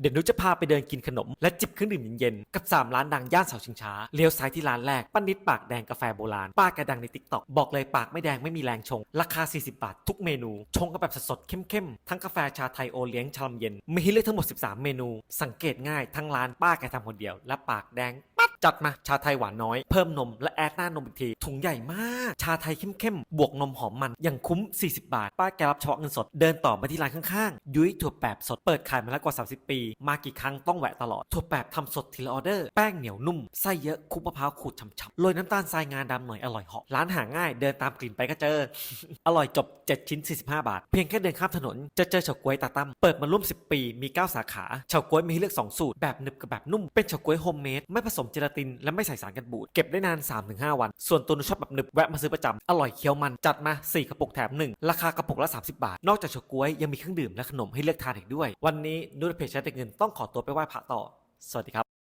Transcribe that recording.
เดี๋ยวนุจะพาไปเดินกินขนม และจิบเครื่องดื่มเย็นๆกับ 3 ร้านดังย่านเสาชิงช้าเลี้ยวซ้ายที่ร้านแรกป้านิดปากแดงกาแฟโบราณ ป้าแกดังในติ๊กต็อกบอกเลยปากไม่แดงไม่มีแรงชง ราคา 40 บาท ทุกเมนู ชงกันแบบสดๆเข้มๆ ทั้งกาแฟชาไทยโอเลี้ยงชามเย็น มีให้เลือกทั้งหมด 13 เมนู สังเกตง่ายทั้งร้านป้าแกทำคนเดียว และปากแดง จัดมาชาไทยหวานน้อย เพิ่มนมและแอดหน้านมอีกที ถุงใหญ่มาก ชาไทยเข้มๆ บวกนมหอมมันอย่างคุ้ม 40 บาท ป้าแกรับเฉพาะเงินสด เดินต่อมาที่ร้านข้างๆ ยุ้ยถั่วแปบสด เปิดขายมาแล้วกว่า 30 ปี มากี่ครั้งต้องแวะตลอด ถั่วแปบทำสดทีละออเดอร์ แป้งเหนียวนุ่ม ไส้เยอะคลุกมะพร้าวขูดฉ่ำๆ โรยน้ำตาลทรายงาดำหน่อยอร่อยเหาะ ร้านหาง่าย เดินตามกลิ่นไปก็เจอ อร่อยจบ 7 ชิ้น 45 บาท เพียงแค่เดินข้ามถนน จะเจอเฉาก๊วยตาตั้ม เปิดมาร่วม 10 ปี มี 9 สาขา เฉาก๊วยมีให้เลือก 2 สูตร แบบหนึบกับแบบนุ่ม เป็นเฉาก๊วยโฮมเมด ไม่ผสมเจลาติน และไม่ใส่สารกันบูด เก็บได้นาน 3-5 วัน ส่วนตัวนูชอบแบบหนึบแวะมาซื้อประจำอร่อยเคี้ยวมันจัดมา 4 กระปุกแถม 1 ราคากระปุกละ 30 บาท นอกจากเฉาก๊วยยังมีเครื่องดื่มและขนมให้เลือกทานอีกด้วย วันนี้นุชเพจใช้แต่เงินต้องขอตัวไปไหว้พระต่อ สวัสดีครับ